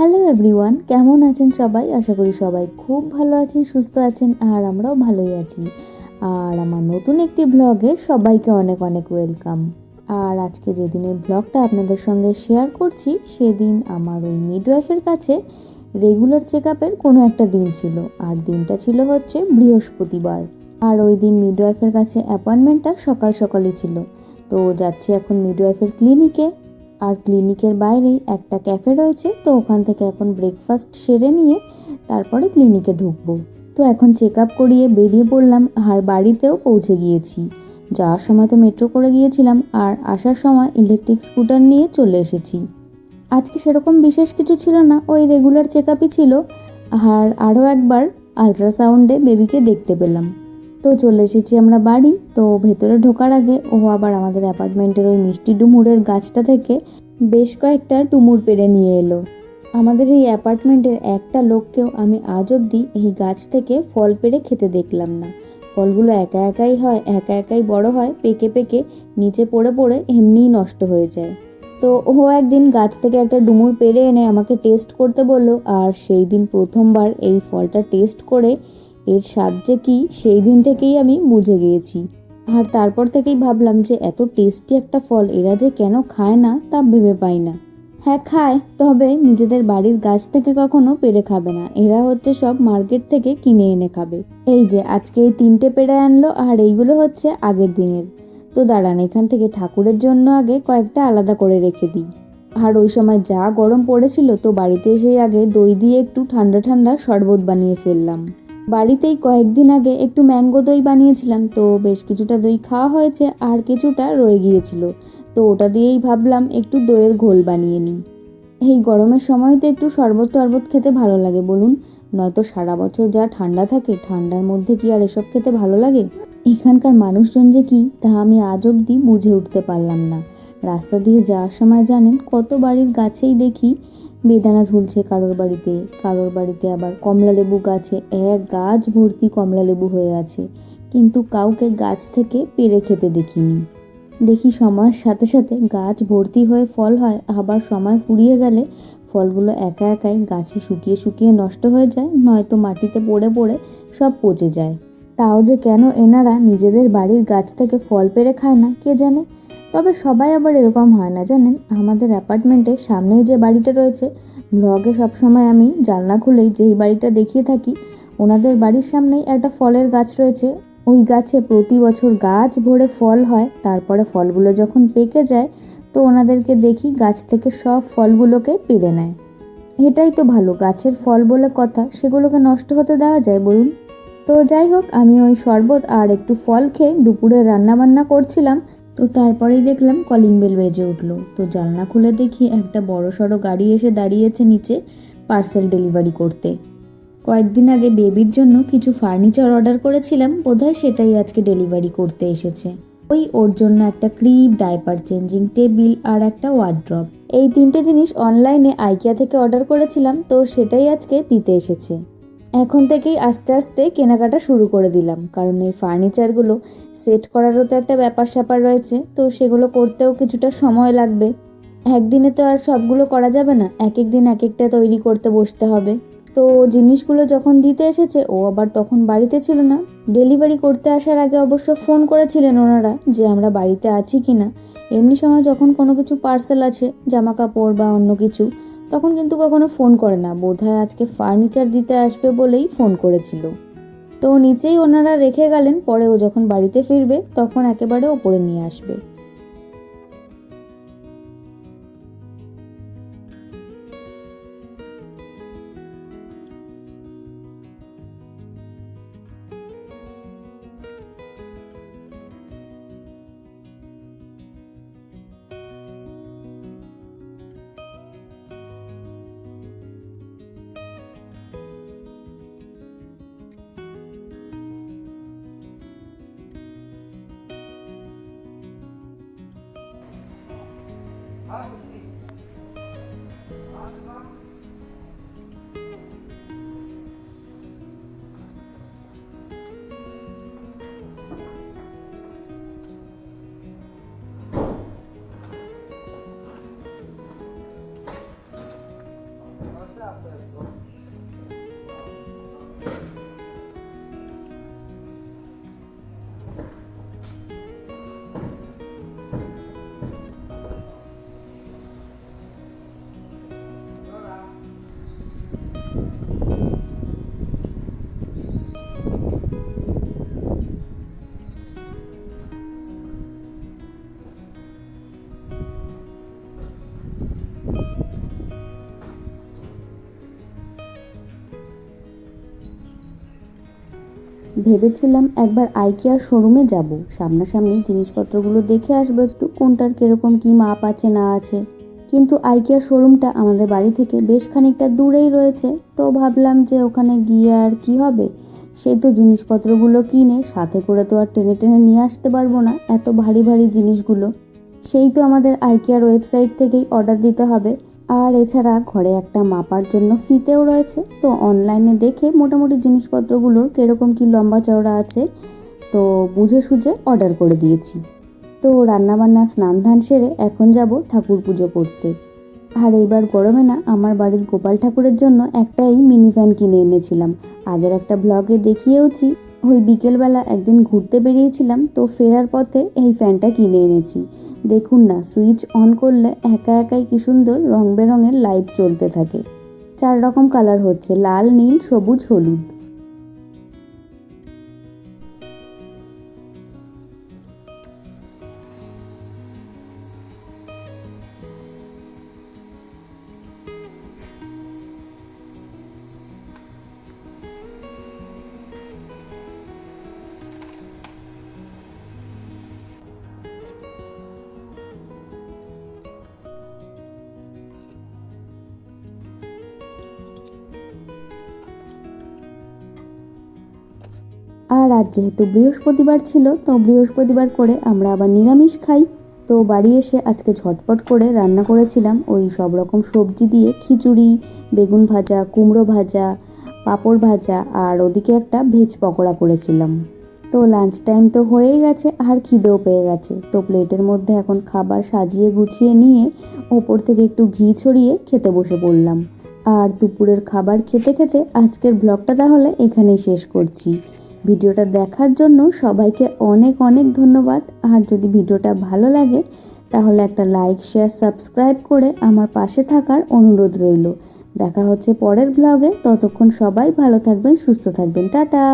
Hello everyone কেমন আছেন সবাই? আশা করি সবাই খুব ভালো আছেন, সুস্থ আছেন, আর আমরাও ভালোই আছি। আর আমার নতুন একটি ব্লগে সবাইকে অনেক অনেক ওয়েলকাম আর আজকে যেদিন এই ব্লগটা আপনাদের সঙ্গে শেয়ার করছি, সেদিন আমার ওই মিডওয়াইফের কাছে রেগুলার চেক আপের কোনো একটা দিন ছিল। আর দিনটা ছিল হচ্ছে বৃহস্পতিবার। আর ওই দিন মিডওয়াইফের কাছে অ্যাপয়েন্টমেন্টটা সকাল সকালই ছিল। তো যাচ্ছি এখন মিডওয়াইফের ক্লিনিকে আর ক্লিনিকের বাইরেই একটা ক্যাফে রয়েছে, তো ওখান থেকে এখন ব্রেকফাস্ট সেরে নিয়ে তারপরে ক্লিনিকে ঢুকবো। তো এখন চেক আপ করিয়ে বেরিয়ে পড়লাম, আর বাড়িতেও পৌঁছে গিয়েছি। যাওয়ার সময় তো মেট্রো করে গিয়েছিলাম, আর আসার সময় ইলেকট্রিক স্কুটার নিয়ে চলে এসেছি। আজকে সেরকম বিশেষ কিছু ছিল না, ওই রেগুলার চেক আপই ছিল, আর আরও একবার আলট্রাসাউন্ডে বেবিকে দেখতে পেলাম। তো চলে এসেছি আমরা বাড়ি। তো ভেতরে ঢোকার আগে ও আবার আমাদের অ্যাপার্টমেন্টের ওই মিষ্টি ডুমুরের গাছটা থেকে বেশ কয়েকটা ডুমুর পেরে নিয়ে এলো। আমাদের এই অ্যাপার্টমেন্টের একটা লোককেও আমি আজ অবধি এই গাছ থেকে ফল পেড়ে খেতে দেখলাম না। ফলগুলো একা একাই হয়, একা একাই বড় হয়, পেকে পেকে নিচে পড়ে পড়ে এমনিই নষ্ট হয়ে যায়। তো ও একদিন গাছ থেকে একটা ডুমুর পেরে এনে আমাকে টেস্ট করতে বলল, আর সেই দিন প্রথমবার এই ফলটা টেস্ট করে এর স্বাদ যে কী, সেই দিন থেকেই আমি বুঝে গিয়েছি। আর তারপর থেকেই ভাবলাম যে এত টেস্টি একটা ফল এরা যে কেন খায় না, তা ভেবে পাই না। হ্যাঁ খায়, তবে নিজেদের বাড়ির গাছ থেকে কখনো পেরে খাবে না। এরা হচ্ছে সব মার্কেট থেকে কিনে এনে খাবে। এই যে, আজকে এই তিনটে পেড়ে আনলো, আর এইগুলো হচ্ছে আগের দিনের। তো দাঁড়ান, এখান থেকে ঠাকুরের জন্য আগে কয়েকটা আলাদা করে রেখে দিই। আর ওই সময় যা গরম পড়েছিল, তো বাড়িতে এসেই আগে দই দিয়ে একটু ঠান্ডা ঠান্ডা শরবত বানিয়ে ফেললাম। বাড়িতেই কয়েকদিন আগে একটু ম্যাঙ্গো দই বানিয়েছিলাম, তো বেশ কিছুটা দই খাওয়া হয়েছে আর কিছুটা রয়ে গিয়েছিল। তো ওটা দিয়েই ভাবলাম একটু দইয়ের ঘোল বানিয়ে নিই। এই গরমের সময় তো একটু শরবত টরবত খেতে ভালো লাগে বলুন। নয়তো সারা বছর যা ঠান্ডা থাকে, ঠান্ডার মধ্যে কি আর এসব খেতে ভালো লাগে? এখানকার মানুষজন যে কি, তা আমি আজ অবধি বুঝে উঠতে পারলাম না। রাস্তা দিয়ে যাওয়ার সময় জানেন, কত বাড়ির গাছেই দেখি বেদানা ঝুলছে কারোর বাড়িতে কারোর বাড়িতে আবার কমলা লেবু গাছে, এক গাছ ভর্তি কমলা লেবু হয়ে আছে। কিন্তু কাউকে গাছ থেকে পেরে খেতে দেখিনি। দেখি সময়ের সাথে সাথে গাছ ভর্তি হয়ে ফল হয়, আবার সময় ফুরিয়ে গেলে ফলগুলো একা একাই গাছে শুকিয়ে শুকিয়ে নষ্ট হয়ে যায়, নয়তো মাটিতে পড়ে পড়ে সব পচে যায়। তাও যে কেন এনারা নিজেদের বাড়ির গাছ থেকে ফল পেরে খায় না, কে জানে? তবে সবাই আবার এরকম হয় না, জানেন? আমাদের অ্যাপার্টমেন্টের সামনেই যে বাড়িটা রয়েছে, ব্লগে সবসময় আমি জানলা খুলেই যেই বাড়িটা দেখিয়ে থাকি, ওনাদের বাড়ির সামনেই একটা ফলের গাছ রয়েছে। ওই গাছে প্রতি বছর গাছ ভরে ফল হয়, তারপরে ফলগুলো যখন পেকে যায়, তো ওনাদেরকে দেখি গাছ থেকে সব ফলগুলোকে পেরে নেয়। এটাই তো ভালো, গাছের ফল বলে কথা, সেগুলোকে নষ্ট হতে দেওয়া যায় বলুন। তো যাই হোক, আমি ওই শরবত আর একটু ফল খেয়ে দুপুরে রান্না বান্না করছিলাম তো তারপরেই দেখলাম কলিং বেল বেজে উঠল। তো জানলা খুলে দেখি একটা বড় সড়ো গাড়ি এসে দাঁড়িয়েছে নিচে পার্সেল ডেলিভারি করতে। কয়েকদিন আগে বেবির জন্য কিছু ফার্নিচার অর্ডার করেছিলাম, বোধহয় সেটাই আজকে ডেলিভারি করতে এসেছে। ওই ওর জন্য একটা ক্রিপ ডাইপার চেঞ্জিং টেবিল আর একটা ওয়ার্ড্রপ এই তিনটে জিনিস অনলাইনে আইকিয়া থেকে অর্ডার করেছিলাম, তো সেটাই আজকে দিতে এসেছে। এখন থেকেই আস্তে আস্তে কেনাকাটা শুরু করে দিলাম। কারণ এই ফার্নিচারগুলো সেট করারও তো একটা ব্যাপার স্যাপার রয়েছে, তো সেগুলো করতেও কিছুটা সময় লাগবে। একদিনে তো আর সবগুলো করা যাবে না এক এক দিন এক একটা তৈরি করতে বসতে হবে। তো জিনিসগুলো যখন দিতে এসেছে, ও আবার তখন বাড়িতে ছিল না। ডেলিভারি করতে আসার আগে অবশ্য ফোন করেছিলেন ওনারা যে আমরা বাড়িতে আছি কি না এমনি সময় যখন কোনো কিছু পার্সেল আছে জামা কাপড় বা অন্য কিছু তখন কিন্তু কখনো ফোন করে না। বোধহয় আজকে ফার্নিচার দিতে আসবে বলেই ফোন করেছিল। তো নিচেই ওনারা রেখে গেলেন, পরে ও যখন বাড়িতে ফিরবে, তখন একেবারে ওপরে নিয়ে আসবে। Ah. ভেবেছিলাম একবার আইকিয়ার শোরুমে যাব। সামনাসামনি জিনিসপত্রগুলো দেখে আসব একটু, কোনটার কীরকম কী মাপ আছে, না আছে। কিন্তু আইকিয়ার শোরুমটা আমাদের বাড়ি থেকে বেশ খানিকটা দূরেই রয়েছে। তো ভাবলাম যে ওখানে গিয়ে আর কি হবে? সেই তো জিনিসপত্রগুলো কিনে সাথে করে তো আর টেনে টেনে নিয়ে আসতে পারব না, এত ভারী ভারী জিনিসগুলো। সেই তো আমাদের আইকিয়ার ওয়েবসাইট থেকেই অর্ডার দিতে হবে। আর এছাড়া ঘরে একটা মাপার জন্য ফিতেও রয়েছে। তো অনলাইনে দেখে মোটামুটি জিনিসপত্রগুলোর কীরকম কী লম্বা চওড়া আছে, তো বুঝে সুঝে অর্ডার করে দিয়েছি। তো রান্নাবান্না স্নান ধান সেরে এখন যাব ঠাকুর পুজো করতে। আর এইবার গরমে না, আমার বাড়ির গোপাল ঠাকুরের জন্য একটাই মিনি ফ্যান কিনে এনেছিলাম। আগের একটা ব্লগে দেখিয়েওছি ওই বিকেলবেলা একদিন ঘুরতে বেরিয়েছিলাম, তো ফেরার পথে এই ফ্যানটা কিনে এনেছি। দেখুন না, সুইচ অন করলে একা একাই কি সুন্দর রং বেরঙের লাইট চলতে থাকে। চার রকম কালার হচ্ছে, লাল, নীল, সবুজ, হলুদ। আর আজ যেহেতু বৃহস্পতিবার ছিল, তো বৃহস্পতিবার করে আমরা আবার নিরামিষ খাই। তো বাড়ি এসে আজকে ঝটপট করে রান্না করেছিলাম ওই সব রকম সবজি দিয়ে, খিচুড়ি, বেগুন ভাজা, কুমড়ো ভাজা, পাঁপড় ভাজা আর ওদিকে একটা ভেজ পকোড়া করেছিলাম। তো লাঞ্চ টাইম তো হয়েই গেছে, আর খিদেও পেয়ে গেছে। তো প্লেটের মধ্যে এখন খাবার সাজিয়ে গুছিয়ে নিয়ে ওপর থেকে একটু ঘি ছড়িয়ে খেতে বসে পড়লাম। আর দুপুরের খাবার খেতে খেতে আজকের ব্লগটা তাহলে এখানেই শেষ করছি। ভিডিওটা দেখার জন্য সবাইকে অনেক অনেক ধন্যবাদ। আর যদি ভিডিওটা ভালো লাগে, তাহলে একটা লাইক, শেয়ার, সাবস্ক্রাইব করে আমার পাশে থাকার অনুরোধ রইল। দেখা হচ্ছে পরের ব্লগে ততক্ষণ সবাই ভালো থাকবেন, সুস্থ থাকবেন। টাটা!